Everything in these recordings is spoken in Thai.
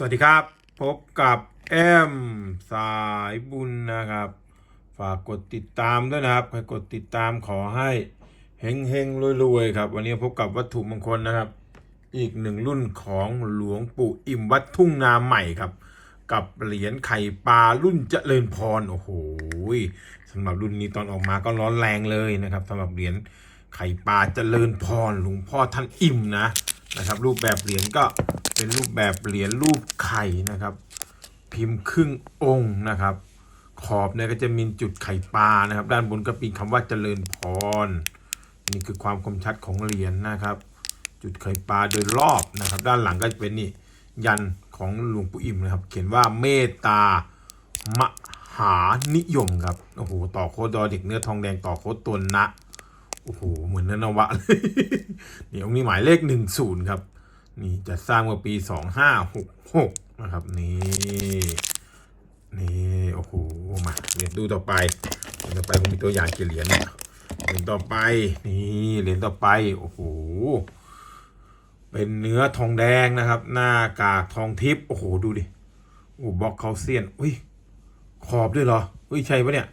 สวัสดีครับ พบกับแอมสายบุญนะครับ ฝากกดติดตามด้วยนะครับใครกดติดตามขอให้เฮงเฮงๆรวยๆครับ วันนี้พบกับวัตถุมงคลนะครับ อีกหนึ่งรุ่นของหลวงปู่อิ่มวัดทุ่งนาใหม่ครับ กับเหรียญไข่ปลารุ่นเจริญพรโอ้โหสำหรับรุ่นนี้ตอนออกมาก็ร้อนแรงเลยนะครับสำหรับเหรียญไข่ปลาเจริญพรหลวงพ่อท่านอิ่มนะนะครับ รูปแบบเหรียญก็ เป็นรูปแบบเหรียญรูปไข่นะครับ พิมพ์ครึ่งองค์นะครับ ขอบเนี่ยก็จะมีจุดไข่ปลานะครับ ด้านบนก็มีคำว่าเจริญพรนี่คือความคมชัดของเหรียญนะครับ จุดไข่ปลาโดยรอบนะครับ ด้านหลังก็จะเป็นนี่ยันของหลวงปู่อิ่มนะครับ เขียนว่าเมตตามหานิยมครับโอ้โหต่อโคดดอเด็กเนื้อทองแดงต่อโคดตัวนะโอ้โหเหมือนเนื้อนวะเลยนี่องค์นี้หมายเลขหนึ่งศูนย์ครับ นี่จะสร้างเมื่อปีสองห้าหกหกนะครับนี่นี่โอ้โหมาเหรียญดูต่อไปเหรียญต่อไปผมมีตัวอย่างกี่เหรียญเนี่ยเหรียญต่อไปนี่เหรียญต่อไปโอ้โหเป็นเนื้อทองแดงนะครับ หน้ากากทองทิพย์โอ้โหดูดิโอ้บล็อกเขาเซียนอุ้ยขอบด้วยเหรออุ้ยใช่ปะเนี่ย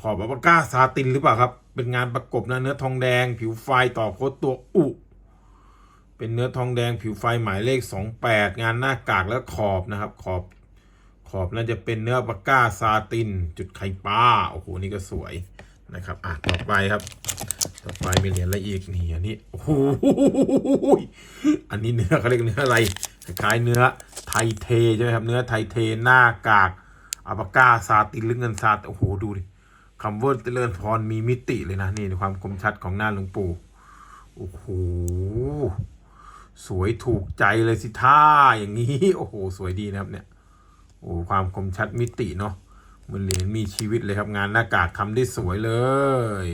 ขอบอัปปาก้าซาตินหรือเปล่าครับ เป็นงานประกบนะเนื้อทองแดง ผิวไฟต่อโคตตัวอุ เป็นเนื้อทองแดงผิวไฟหมายเลข 28 งานหน้ากากและขอบนะครับ ขอบขอบน่าจะเป็นเนื้อปากก้าซาติน จุดไข่ปลาโอ้โหนี่ก็สวยนะครับอะต่อไปครับ ต่อไปมีเหรียญอะไรอีกนี่อันนี้โอ้โหอันนี้เนื้อเขาเรียกเนื้ออะไรคล้ายเนื้อไทเทใช่ไหมครับ เนื้อไทเทหน้ากากอัปาก้าซาตินหรือเงินซาติโอ้โหดูดิคำว่าเจริญพรมีมิติเลยนะนี่ความคมชัดของหน้าหลวงปู่โอ้โห สวยถูกใจเลยสิท่าอย่างนี้ โอ้โห สวยดีนะครับเนี่ยโอ้ความคมชัดมิติเนาะมือนเหรียญมีชีวิตเลยครับงานหน้ากากทำได้สวยเลย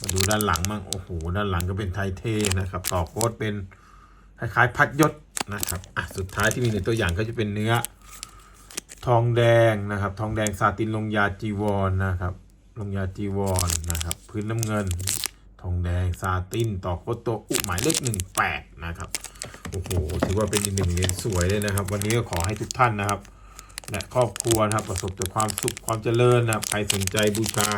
มาดูด้านหลังมั่งโอ้โหด้านหลังก็เป็นไทเทนะครับต่อโค้ดเป็นคล้ายๆพัดยศนะครับอะสุดท้ายที่มีในตัวอย่างก็จะเป็นเนื้อ ทองแดงนะครับ ทองแดงซาตินลงยาจีวรนะครับ ลงยาจีวรนะครับ พื้นน้ำเงิน ทองแดงซาตินต่อโคตโตอุหมายเลขหนึ่งแปดนะครับโอ้โหถือว่าเป็นอีกหนึ่งเหรียญสวยเลยนะครับ วันนี้ก็ขอให้ทุกท่านนะครับและครอบครัวนะครับประสบแต่ความสุขความเจริญนะคใครสนใจบูชา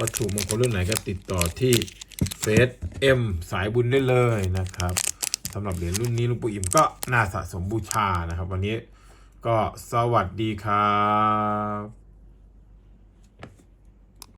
วัตถุมงคลรุ่นไหนก็ติดต่อที่เฟซเอ็มสายบุญได้เลยนะครับสำหรับเหรียญรุ่นนี้หลุงปู่อิ่มก็น่าสะสมบูชานะครับ วันนี้ก็สวัสดีครับ